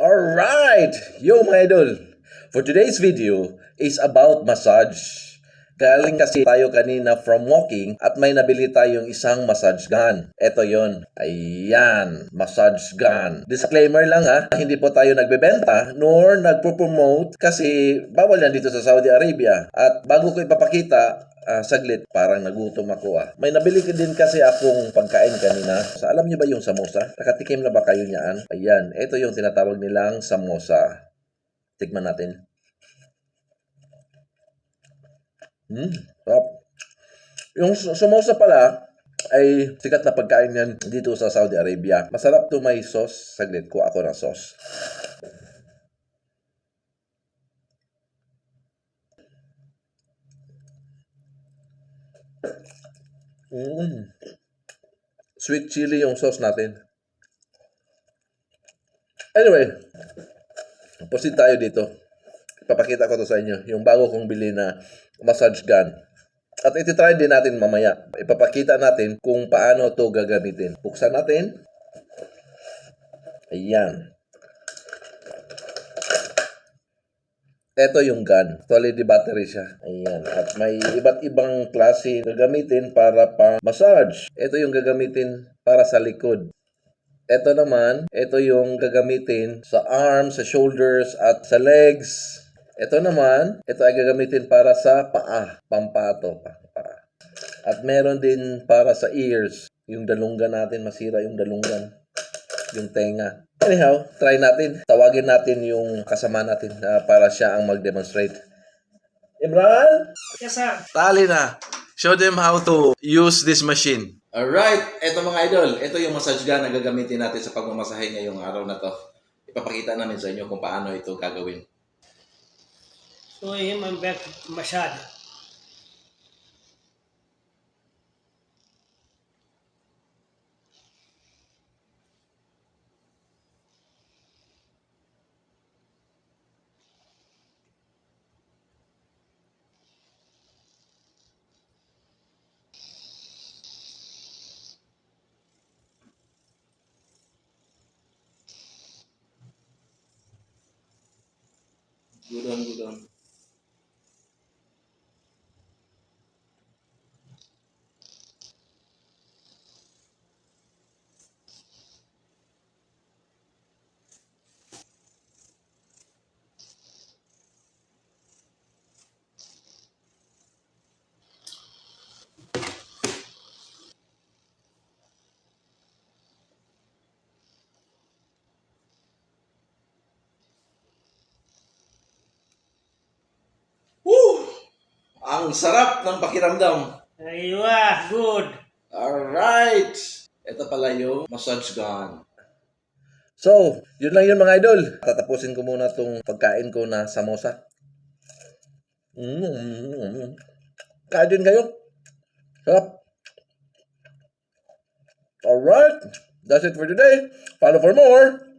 Alright! Yo mga idol! For today's video is about massage. Galing kasi tayo kanina from walking at may nabili tayong isang massage gun. Ito yon. Ayan, massage gun. Disclaimer lang ha, hindi po tayo nagbebenta nor nagpo-promote kasi bawal yan dito sa Saudi Arabia. At bago ko ipapakita, Ah, saglit, parang nagutom ako ah. May nabili ka din kasi akong pagkain kanina. Sa alam niyo ba yung samosa? Nakatikim na ba kayo niyaan? Ayan, ito yung tinatawag nilang samosa. Tikman natin. Hmm, sarap. Yung samosa pala, ay sikat na pagkain yan dito sa Saudi Arabia. Masarap to may sauce. Saglit, kuha ako ng sauce. Mm. Sweet chili yung sauce natin. Anyway, proceed tayo dito. Papakita ko to sa inyo. Yung bago kong bili na massage gun. At ititry din natin mamaya. Ipapakita natin kung paano to gagamitin. Buksan natin. Ayan. Ito yung gun. Solid battery siya. Ayan. At may iba't ibang klase gagamitin para pa massage. Ito yung gagamitin para sa likod. Ito naman, ito yung gagamitin sa arms, sa shoulders, at sa legs. Ito naman, ito ay gagamitin para sa paa, pampato. Pa. At meron din para sa ears. Yung dalunggan natin, masira yung dalunggan. Yung tenga. Anyhow, try natin. Tawagin natin yung kasama natin na para siya ang mag-demonstrate. Imran? Yes, sir. Tali na. Show them how to use this machine. Alright, eto mga idol. Ito yung massage gun na gagamitin natin sa pagmamasahe ngayong araw na to. Ipapakita namin sa inyo kung paano ito gagawin. So, yun ang back gudang-gudang. Ang sarap ng pakiramdam. Aywa, good. Alright! Ito pala yung massage gun. So, yun lang yun mga idol. Tatapusin ko muna tong pagkain ko na samosa. Mm. Kain din kayo. Sarap. Alright. That's it for today. Follow for more.